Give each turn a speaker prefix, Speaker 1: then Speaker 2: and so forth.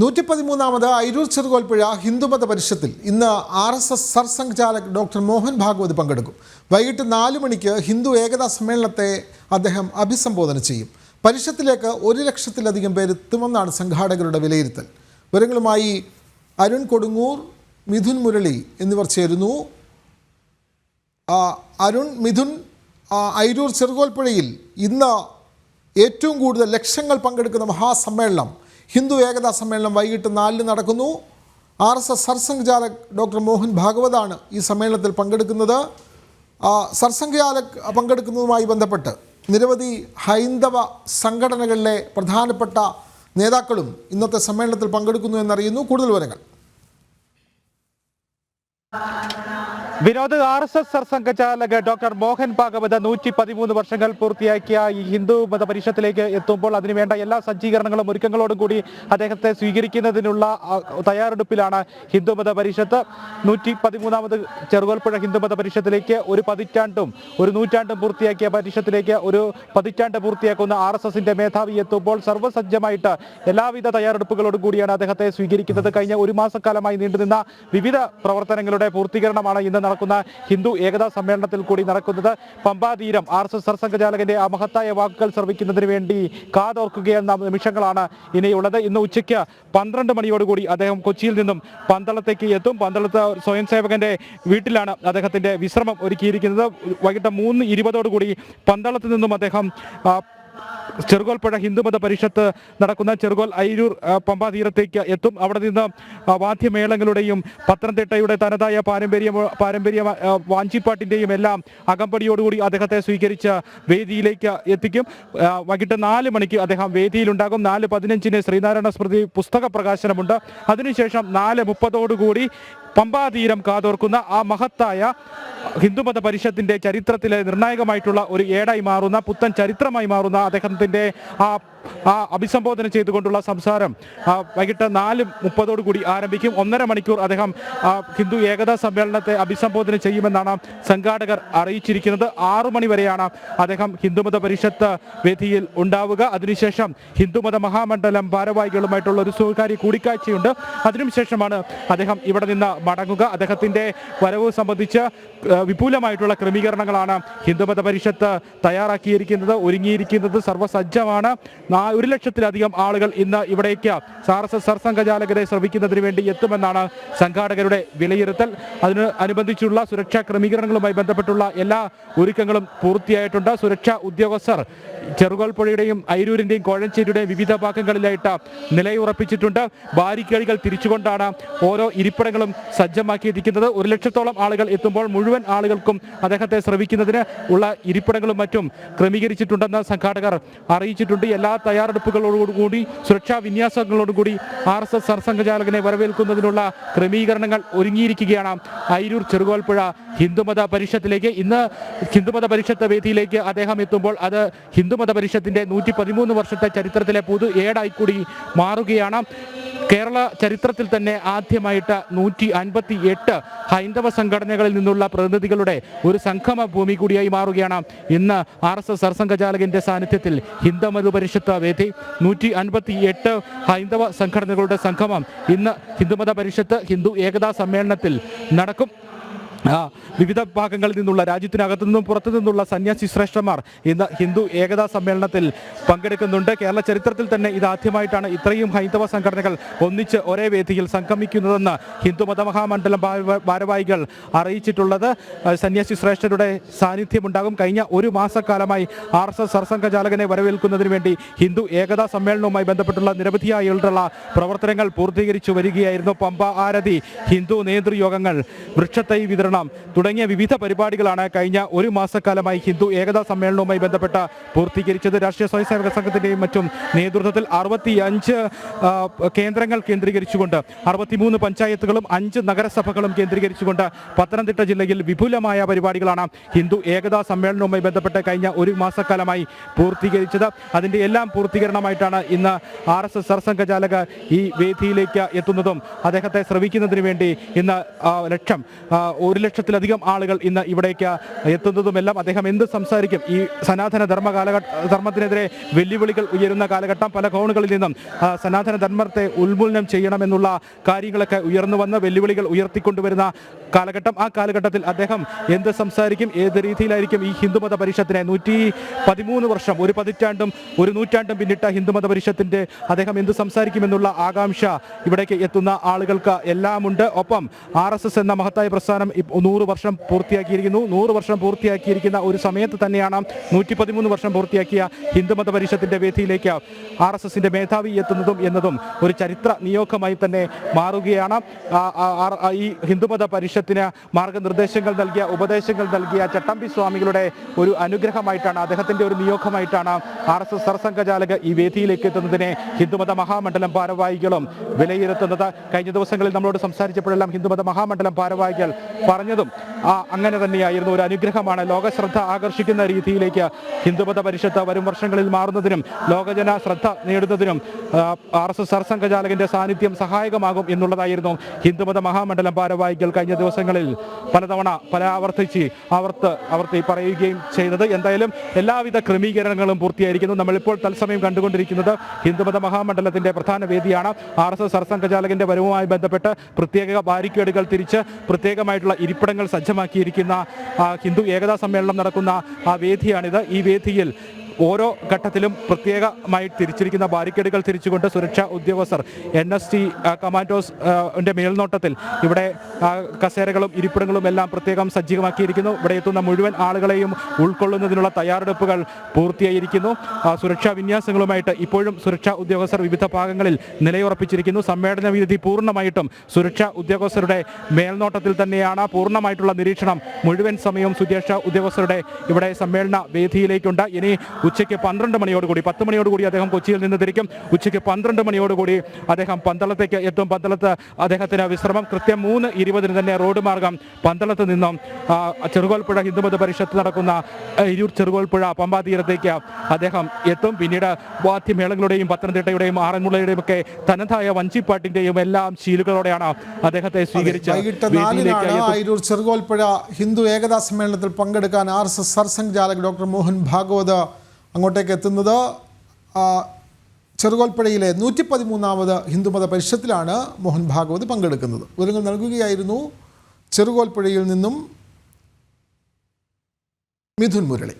Speaker 1: നൂറ്റി പതിമൂന്നാമത് അയിരൂർ ചെറുകോൽപ്പുഴ ഹിന്ദുമത പരിഷത്തിൽ ഇന്ന് R S S Sarsanghchalak doctor Mohan Bhagwat പങ്കെടുക്കും. വൈകിട്ട് നാല് മണിക്ക് ഹിന്ദു ഏകതാ സമ്മേളനത്തെ അദ്ദേഹം അഭിസംബോധന ചെയ്യും. പരിഷത്തിലേക്ക് ഒരു ലക്ഷത്തിലധികം പേര് എത്തുമെന്നാണ് സംഘാടകരുടെ വിലയിരുത്തൽ. വിവരങ്ങളുമായി അരുൺ കൊടുങ്ങൂർ മിഥുൻ മുരളി എന്നിവർ ചേരുന്നു. അരുൺ മിഥുൻ അയിരൂർ ചെറുകോൽപ്പുഴയിൽ ഇന്ന് ഏറ്റവും കൂടുതൽ ലക്ഷങ്ങൾ പങ്കെടുക്കുന്ന മഹാസമ്മേളനം ഹിന്ദു ഏകതാ സമ്മേളനം വൈകിട്ട് നാലിന് നടക്കുന്നു. R S S Sarsanghchalak doctor Mohan ഭാഗവതാണ് ഈ സമ്മേളനത്തിൽ പങ്കെടുക്കുന്നത്. സർസംഘചാലക് പങ്കെടുക്കുന്നതുമായി ബന്ധപ്പെട്ട് നിരവധി ഹൈന്ദവ സംഘടനകളിലെ പ്രധാനപ്പെട്ട നേതാക്കളും ഇന്നത്തെ സമ്മേളനത്തിൽ പങ്കെടുക്കുന്നു എന്നറിയുന്നു. കൂടുതൽ വിവരങ്ങൾ.
Speaker 2: Vinod R S S Sarsanghchalak doctor Mohan Bhagwat നൂറ്റി പതിമൂന്ന് വർഷങ്ങൾ പൂർത്തിയാക്കിയ ഈ ഹിന്ദു മത പരിഷത്തിലേക്ക് എത്തുമ്പോൾ അതിനുവേണ്ട എല്ലാ സജ്ജീകരണങ്ങളും ഒരുക്കങ്ങളോടും കൂടി അദ്ദേഹത്തെ സ്വീകരിക്കുന്നതിനുള്ള തയ്യാറെടുപ്പിലാണ് ഹിന്ദു മത പരിഷത്ത് നൂറ്റി പതിമൂന്നാമത് ചെറുകോൽപ്പുഴ ഹിന്ദു മത പരിഷത്തിലേക്ക് ഒരു പതിറ്റാണ്ടും ഒരു നൂറ്റാണ്ടും പൂർത്തിയാക്കിയ പരിഷത്തിലേക്ക് ഒരു പതിറ്റാണ്ട് പൂർത്തിയാക്കുന്ന ആർ എസ് എസിന്റെ മേധാവി എത്തുമ്പോൾ സർവസജ്ജമായിട്ട് എല്ലാവിധ തയ്യാറെടുപ്പുകളോടും കൂടിയാണ് അദ്ദേഹത്തെ സ്വീകരിക്കുന്നത്. കഴിഞ്ഞ ഒരു മാസക്കാലമായി നീണ്ടുനിന്ന വിവിധ പ്രവർത്തനങ്ങളുടെ പൂർത്തീകരണമാണ് ഇന്ന് നടക്കുന്ന ഹിന്ദു ഏകതാ സമ്മേളനത്തിൽ കൂടി നടക്കുന്നത് പമ്പാതീരം ആർ എസ് എസ് സർസംഘചാലകന്റെ ആ മഹത്തായ വാക്കുകൾ ശ്രവിക്കുന്നതിന് വേണ്ടി കാതോർക്കുകയെന്ന നിമിഷങ്ങളാണ് ഇനിയുള്ളത്. ഇന്ന് ഉച്ചയ്ക്ക് പന്ത്രണ്ട് മണിയോടുകൂടി അദ്ദേഹം കൊച്ചിയിൽ നിന്നും പന്തളത്തേക്ക് എത്തും. പന്തളത്ത് സ്വയം സേവകന്റെ വീട്ടിലാണ് അദ്ദേഹത്തിന്റെ വിശ്രമം ഒരുക്കിയിരിക്കുന്നത്. വൈകിട്ട് മൂന്ന് ഇരുപതോടുകൂടി പന്തളത്ത് നിന്നും അദ്ദേഹം ചെറുകോൽപ്പുഴ ഹിന്ദുമത പരിഷത്ത് നടക്കുന്ന ചെറുകോൽ അയിരൂർ പമ്പാ തീരത്തേക്ക് എത്തും. അവിടെ നിന്ന് വാദ്യമേളങ്ങളുടെയും പത്തനംതിട്ടയുടെ തനതായ പാരമ്പര്യ പാരമ്പര്യ വാഞ്ചിപ്പാട്ടിന്റെയും എല്ലാം അകമ്പടിയോടുകൂടി അദ്ദേഹത്തെ സ്വീകരിച്ച് വേദിയിലേക്ക് എത്തിക്കും. വൈകിട്ട് നാല് മണിക്ക് അദ്ദേഹം വേദിയിലുണ്ടാകും. നാല് പതിനഞ്ചിന് ശ്രീനാരായണ സ്മൃതി പുസ്തക പ്രകാശനമുണ്ട്. അതിനുശേഷം നാല് മുപ്പതോടുകൂടി പമ്പാതീരം കാതോർക്കുന്ന ആ മഹത്തായ ഹിന്ദുമത പരിഷത്തിന്റെ ചരിത്രത്തിലെ നിർണായകമായിട്ടുള്ള ഒരു ഏടായി മാറുന്ന പുത്തൻ ചരിത്രമായി മാറുന്ന അദ്ദേഹത്തിന്റെ ആ ആ അഭിസംബോധന ചെയ്തുകൊണ്ടുള്ള സംസാരം. വൈകിട്ട് നാല് മുപ്പതോടു കൂടി ആരംഭിക്കും. ഒന്നര മണിക്കൂർ അദ്ദേഹം ഹിന്ദു ഏകതാ സമ്മേളനത്തെ അഭിസംബോധന ചെയ്യുമെന്നാണ് സംഘാടകർ അറിയിച്ചിരിക്കുന്നത്. ആറു മണി വരെയാണ് അദ്ദേഹം ഹിന്ദുമത പരിഷത്ത് വേദിയിൽ ഉണ്ടാവുക. അതിനുശേഷം ഹിന്ദുമത മഹാമണ്ഡലം ഭാരവാഹികളുമായിട്ടുള്ള ഒരു സ്വകാര്യ കൂടിക്കാഴ്ചയുണ്ട്. അതിനുശേഷമാണ് അദ്ദേഹം ഇവിടെ നിന്ന് മടങ്ങുക. അദ്ദേഹത്തിന്റെ വരവ് സംബന്ധിച്ച് വിപുലമായിട്ടുള്ള ക്രമീകരണങ്ങളാണ് ഹിന്ദുമത പരിഷത്ത് തയ്യാറാക്കിയിരിക്കുന്നത് ഒരുങ്ങിയിരിക്കുന്നത്. സർവസജ്ജമാണ്. ഒരു ലക്ഷത്തിലധികം ആളുകൾ ഇന്ന് ഇവിടേക്ക് സാർസ എസ് എസ് സർസംഘചാലകരെ ശ്രമിക്കുന്നതിന് വേണ്ടി എത്തുമെന്നാണ് സംഘാടകരുടെ വിലയിരുത്തൽ. അതിന് അനുബന്ധിച്ചുള്ള സുരക്ഷാ ക്രമീകരണങ്ങളുമായി ബന്ധപ്പെട്ടുള്ള എല്ലാ ഒരുക്കങ്ങളും പൂർത്തിയായിട്ടുണ്ട്. സുരക്ഷാ ഉദ്യോഗസ്ഥർ ചെറുകോൽപ്പുഴയുടെയും അയിരൂരിന്റെയും കോഴഞ്ചേരിയുടെയും വിവിധ ഭാഗങ്ങളിലായിട്ട് നിലയുറപ്പിച്ചിട്ടുണ്ട്. ബാരിക്കേഡുകൾ തിരിച്ചുകൊണ്ടാണ് ഓരോ ഇരിപ്പിടങ്ങളും സജ്ജമാക്കിയിരിക്കുന്നത്. ഒരു ലക്ഷത്തോളം ആളുകൾ എത്തുമ്പോൾ മുഴുവൻ ആളുകൾക്കും അദ്ദേഹത്തെ ശ്രവിക്കുന്നതിന് ഉള്ള ഇരിപ്പിടങ്ങളും മറ്റും ക്രമീകരിച്ചിട്ടുണ്ടെന്ന് സംഘാടകർ അറിയിച്ചിട്ടുണ്ട്. എല്ലാ തയ്യാറെടുപ്പുകളോടുകൂടി സുരക്ഷാ വിന്യാസങ്ങളോടുകൂടി ആർ എസ് എസ് സർസംഘചാലകനെ വരവേൽക്കുന്നതിനുള്ള ക്രമീകരണങ്ങൾ ഒരുങ്ങിയിരിക്കുകയാണ് അയിരൂർ ചെറുകോൽപ്പുഴ ഹിന്ദുമത പരിഷത്തിലേക്ക്. ഇന്ന് ഹിന്ദുമത പരിഷത്ത് വേദിയിലേക്ക് അദ്ദേഹം എത്തുമ്പോൾ അത് ഹിന്ദുമത പരിഷത്തിന്റെ നൂറ്റി പതിമൂന്ന് വർഷത്തെ ചരിത്രത്തിലെ പുതു ഏടായി കൂടി മാറുകയാണ്. കേരള ചരിത്രത്തിൽ തന്നെ ആദ്യമായിട്ട് നൂറ്റി അൻപത്തി എട്ട് ഹൈന്ദവ സംഘടനകളിൽ നിന്നുള്ള പ്രതിനിധികളുടെ ഒരു സംഗമ ഭൂമി കൂടിയായി മാറുകയാണ്. ഇന്ന് ആർ എസ് എസ് സർസംഘചാലകന്റെ സാന്നിധ്യത്തിൽ ഹിന്ദുമത പരിഷത്ത് വേദി നൂറ്റി അൻപത്തി എട്ട് ഹൈന്ദവ സംഘടനകളുടെ സംഗമം ഇന്ന് ഹിന്ദുമത പരിഷത്ത് ഹിന്ദു ഏകതാ സമ്മേളനത്തിൽ നടക്കും. വിവിധ ഭാഗങ്ങളിൽ നിന്നുള്ള രാജ്യത്തിനകത്തു നിന്നും പുറത്തു നിന്നുള്ള സന്യാസി ശ്രേഷ്ഠന്മാർ ഇന്ന് ഹിന്ദു ഏകതാ സമ്മേളനത്തിൽ പങ്കെടുക്കുന്നുണ്ട്. കേരള ചരിത്രത്തിൽ തന്നെ ഇതാദ്യമായിട്ടാണ് ഇത്രയും ഹൈന്ദവ സംഘടനകൾ ഒന്നിച്ച് ഒരേ വേദിയിൽ സംഗമിക്കുന്നതെന്ന് ഹിന്ദു മതമഹാമണ്ഡലം ഭാര- ഭാരവാഹികൾ അറിയിച്ചിട്ടുള്ളത്. സന്യാസി ശ്രേഷ്ഠരുടെ സാന്നിധ്യമുണ്ടാകും. കഴിഞ്ഞ ഒരു മാസക്കാലമായി ആർ എസ് എസ് സർസംഘചാലകനെ വരവേൽക്കുന്നതിന് വേണ്ടി ഹിന്ദു ഏകതാ സമ്മേളനവുമായി ബന്ധപ്പെട്ടുള്ള നിരവധിയായുള്ള പ്രവർത്തനങ്ങൾ പൂർത്തീകരിച്ചു വരികയായിരുന്നു പമ്പ ആരതി. ഹിന്ദു നേതൃയോഗങ്ങൾ വൃക്ഷത്തൈ വിതരണം തുടങ്ങിയ വിവിധ പരിപാടികളാണ് കഴിഞ്ഞ ഒരു മാസക്കാലമായി ഹിന്ദു ഏകതാ സമ്മേളനവുമായി ബന്ധപ്പെട്ട് പൂർത്തീകരിച്ചത്. രാഷ്ട്രീയ സ്വയംസേവക സംഘത്തിന്റെയും മറ്റും നേതൃത്വത്തിൽ അറുപത്തി അഞ്ച് കേന്ദ്രങ്ങൾ കേന്ദ്രീകരിച്ചുകൊണ്ട് അറുപത്തിമൂന്ന് പഞ്ചായത്തുകളും അഞ്ച് നഗരസഭകളും കേന്ദ്രീകരിച്ചുകൊണ്ട് പത്തനംതിട്ട ജില്ലയിൽ വിപുലമായ പരിപാടികളാണ് ഹിന്ദു ഏകതാ സമ്മേളനവുമായി ബന്ധപ്പെട്ട് കഴിഞ്ഞ ഒരു മാസക്കാലമായി പൂർത്തീകരിച്ചത്. അതിന്റെ എല്ലാം പൂർത്തീകരണമായിട്ടാണ് ഇന്ന് ആർ എസ് എസ് സർസംഘചാലക ഈ വേദിയിലേക്ക് എത്തുന്നതും അദ്ദേഹത്തെ ശ്രവിക്കുന്നതിന് വേണ്ടി ഇന്ന് ലക്ഷം ഒരു ലക്ഷത്തിലധികം ആളുകൾ ഇന്ന് ഇവിടേക്ക് എത്തുന്നതുമെല്ലാം അദ്ദേഹം എന്ത് സംസാരിക്കും? ഈ സനാതന ധർമ്മ കാലഘട്ട ധർമ്മത്തിനെതിരെ വെല്ലുവിളികൾ ഉയരുന്ന കാലഘട്ടം പല കോണുകളിൽ നിന്നും സനാതന ധർമ്മത്തെ ഉന്മൂലനം ചെയ്യണമെന്നുള്ള കാര്യങ്ങളൊക്കെ ഉയർന്നു വന്ന് വെല്ലുവിളികൾ ഉയർത്തിക്കൊണ്ടുവരുന്ന കാലഘട്ടം. ആ കാലഘട്ടത്തിൽ അദ്ദേഹം എന്ത് സംസാരിക്കും? ഏത് രീതിയിലായിരിക്കും ഈ ഹിന്ദുമത പരിഷത്തിനെ? നൂറ്റി പതിമൂന്ന് വർഷം ഒരു പതിറ്റാണ്ടും ഒരു നൂറ്റാണ്ടും പിന്നിട്ട ഹിന്ദുമത പരിഷത്തിന്റെ അദ്ദേഹം എന്ത് സംസാരിക്കുമെന്നുള്ള ആകാംക്ഷ ഇവിടേക്ക് എത്തുന്ന ആളുകൾക്ക് എല്ലാമുണ്ട്. ഒപ്പം ആർ എസ് എസ് എന്ന മഹത്തായ പ്രസ്ഥാനം നൂറ് വർഷം പൂർത്തിയാക്കിയിരിക്കുന്നു. നൂറ് വർഷം പൂർത്തിയാക്കിയിരിക്കുന്ന ഒരു സമയത്ത് തന്നെയാണ് നൂറ്റി പതിമൂന്ന് വർഷം പൂർത്തിയാക്കിയ ഹിന്ദുമത പരിഷത്തിന്റെ വേദിയിലേക്ക് ആർ എസ് എസിന്റെ മേധാവി എത്തുന്നതും എന്നതും ഒരു ചരിത്ര നിയോഗമായി തന്നെ മാറുകയാണ്. ഈ ഹിന്ദുമത പരിഷത്തിന് മാർഗനിർദ്ദേശങ്ങൾ നൽകിയ ഉപദേശങ്ങൾ നൽകിയ ചട്ടമ്പി സ്വാമികളുടെ ഒരു അനുഗ്രഹമായിട്ടാണ് അദ്ദേഹത്തിന്റെ ഒരു നിയോഗമായിട്ടാണ് ആർ എസ് എസ് സർസംഘചാലക ഈ വേദിയിലേക്ക് എത്തുന്നതിനെ ഹിന്ദുമത മഹാമണ്ഡലം ഭാരവാഹികളും വിലയിരുത്തുന്നത്. കഴിഞ്ഞ ദിവസങ്ങളിൽ നമ്മളോട് സംസാരിച്ചപ്പോഴെല്ലാം ഹിന്ദുമത മഹാമണ്ഡലം ഭാരവാഹികൾ പറഞ്ഞതും അങ്ങനെ തന്നെയായിരുന്നു. ഒരു അനുഗ്രഹമാണ് ലോകശ്രദ്ധ ആകർഷിക്കുന്ന രീതിയിലേക്ക് ഹിന്ദുമത പരിഷത്ത് വരും വർഷങ്ങളിൽ മാറുന്നതിനും ലോകജന ശ്രദ്ധ നേടുന്നതിനും ആർ എസ് എസ് സർസംഘചാലകന്റെ സാന്നിധ്യം സഹായകമാകും എന്നുള്ളതായിരുന്നു ഹിന്ദുമത മഹാമണ്ഡലം ഭാരവാഹികൾ കഴിഞ്ഞ ദിവസങ്ങളിൽ പലതവണ പല ആവർത്തിച്ച് ആവർത്ത് ആവർത്തി പറയുകയും ചെയ്തത്. എന്തായാലും എല്ലാവിധ ക്രമീകരണങ്ങളും പൂർത്തിയായിരിക്കുന്നു. നമ്മളിപ്പോൾ തത്സമയം കണ്ടുകൊണ്ടിരിക്കുന്നത് ഹിന്ദുമത മഹാമണ്ഡലത്തിന്റെ പ്രധാന വേദിയാണ്. ആർ എസ് എസ് സർസംഘചാലകന്റെ വരവുമായി ബന്ധപ്പെട്ട് പ്രത്യേക ബാരിക്കേഡുകൾ തിരിച്ച് പ്രത്യേകമായിട്ടുള്ള ഇരിപ്പിടങ്ങൾ സജ്ജമാക്കിയിരിക്കുന്ന ഹിന്ദു ഏകതാ സമ്മേളനം നടക്കുന്ന ആ വേദിയാണിത്. ഈ വേദിയിൽ ഓരോ ഘട്ടത്തിലും പ്രത്യേകമായി തിരിച്ചിരിക്കുന്ന ബാരിക്കേഡുകൾ തിരിച്ചുകൊണ്ട് സുരക്ഷാ ഉദ്യോഗസ്ഥർ എൻ എസ് ടി കമാൻഡോസ് മേൽനോട്ടത്തിൽ ഇവിടെ കസേരകളും ഇരിപ്പിടങ്ങളും എല്ലാം പ്രത്യേകം സജ്ജീകമാക്കിയിരിക്കുന്നു. ഇവിടെ എത്തുന്ന മുഴുവൻ ആളുകളെയും ഉൾക്കൊള്ളുന്നതിനുള്ള തയ്യാറെടുപ്പുകൾ പൂർത്തിയായിരിക്കുന്നു. സുരക്ഷാ വിന്യാസങ്ങളുമായിട്ട് ഇപ്പോഴും സുരക്ഷാ ഉദ്യോഗസ്ഥർ വിവിധ ഭാഗങ്ങളിൽ നിലയുറപ്പിച്ചിരിക്കുന്നു. സമ്മേളന വിധി പൂർണമായിട്ടും സുരക്ഷാ ഉദ്യോഗസ്ഥരുടെ മേൽനോട്ടത്തിൽ തന്നെയാണ്. പൂർണമായിട്ടുള്ള നിരീക്ഷണം മുഴുവൻ സമയവും സുരക്ഷാ ഉദ്യോഗസ്ഥരുടെ ഇവിടെ സമ്മേളന വേദിയിലേക്കുണ്ട്. ഇനി ഉച്ചയ്ക്ക് പന്ത്രണ്ട് മണിയോടുകൂടി പത്ത് മണിയോടുകൂടി അദ്ദേഹം കൊച്ചിയിൽ നിന്ന് തിരിക്കും. ഉച്ചയ്ക്ക് പന്ത്രണ്ട് മണിയോടുകൂടി അദ്ദേഹം പന്തളത്തേക്ക് എത്തും. പന്തളത്ത് അദ്ദേഹത്തിന് വിശ്രമം. കൃത്യം മൂന്ന് ഇരുപതിന് തന്നെ റോഡ് മാർഗം. പന്തളത്ത് നിന്നും ചെറുകോൽപ്പുഴ ഹിന്ദുമത പരിഷത്ത് നടക്കുന്ന ഇരൂർ ചെറുകോൽപ്പുഴ പമ്പാ തീരത്തേക്ക് അദ്ദേഹം എത്തും. പിന്നീട് വാദ്യമേളങ്ങളുടെയും പത്തനംതിട്ടയുടെയും ആറന്മുളയുടെയും ഒക്കെ തനതായ വഞ്ചിപ്പാട്ടിന്റെയും എല്ലാം ശീലുകളോടെയാണ് അദ്ദേഹത്തെ എത്തും.
Speaker 1: ആയിരൂർ ചെറുകോൽപ്പുഴ ഹിന്ദു ഏകതാ സമ്മേളനത്തിൽ പങ്കെടുക്കാൻ R S S Sarsanghchalak doctor Mohan Bhagwat അങ്ങോട്ടേക്ക് എത്തുന്നത് ചെറുകോൽപ്പുഴയിലെ നൂറ്റി പതിമൂന്നാമത് ഹിന്ദുമത പരിഷത്തിലാണ് മോഹൻ ഭാഗവത് പങ്കെടുക്കുന്നത്. വിവരങ്ങൾ നൽകുകയായിരുന്നു ചെറുകോൽപ്പുഴയിൽ നിന്നും മിഥുൻ മുരളി.